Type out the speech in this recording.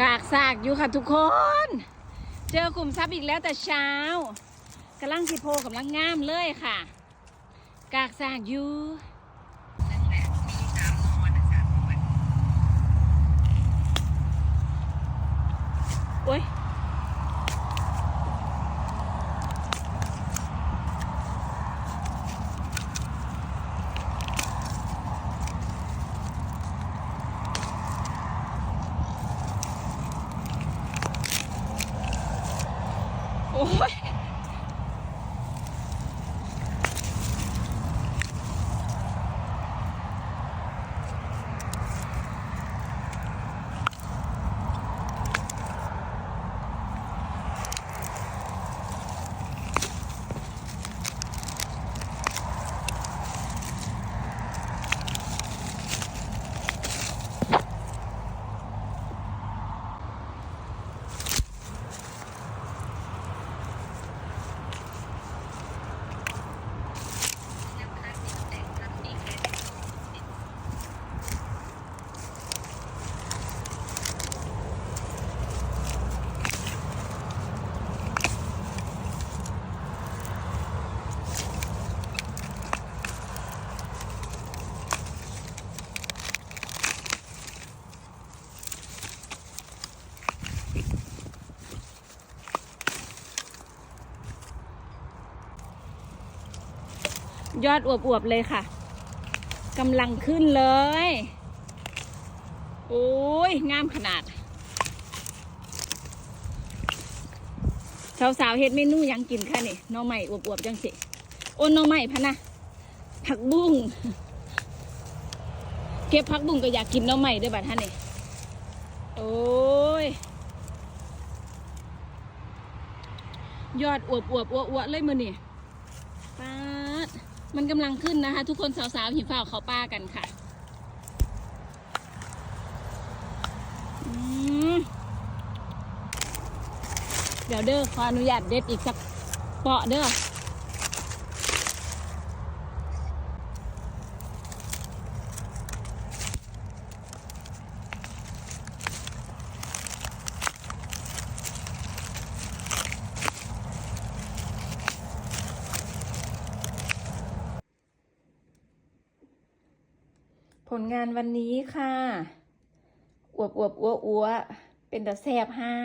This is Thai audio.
กากซากอยู่ค่ะทุกคน เจอกลุ่มซับอีกแล้วแต่เช้ากำลังสิโพกำลังงามเลยค่ะ กากซากอยู่โอ้ย อ้ย ยอดอวบๆเลยค่ะกำลังขึ้นเลย โอ้ยงามขนาด สาวๆเฮ็ดเมนูยังกินค่ะนี่น่อใหม่อวบๆจังสิ โอ้หน่อใหม่พะนะ ผักบุ้ง เก็บผักบุ้งก็อยากกินน่อใหม่ด้วยบัดท่านนี่ โอ้ย ยอดอวบอวบๆอ้วๆเลยมือนี่ป้า มันกำลังขึ้นนะคะ ทุกคนสาวๆหิวข้าวเขาป้ากันค่ะเดี๋ยวเด้อขออนุญาตเด็ดอีกสักเปาะเด้อ ผลงานวันนี้ค่ะ อวบอวบอ้วอ้วเป็นตะแซบให้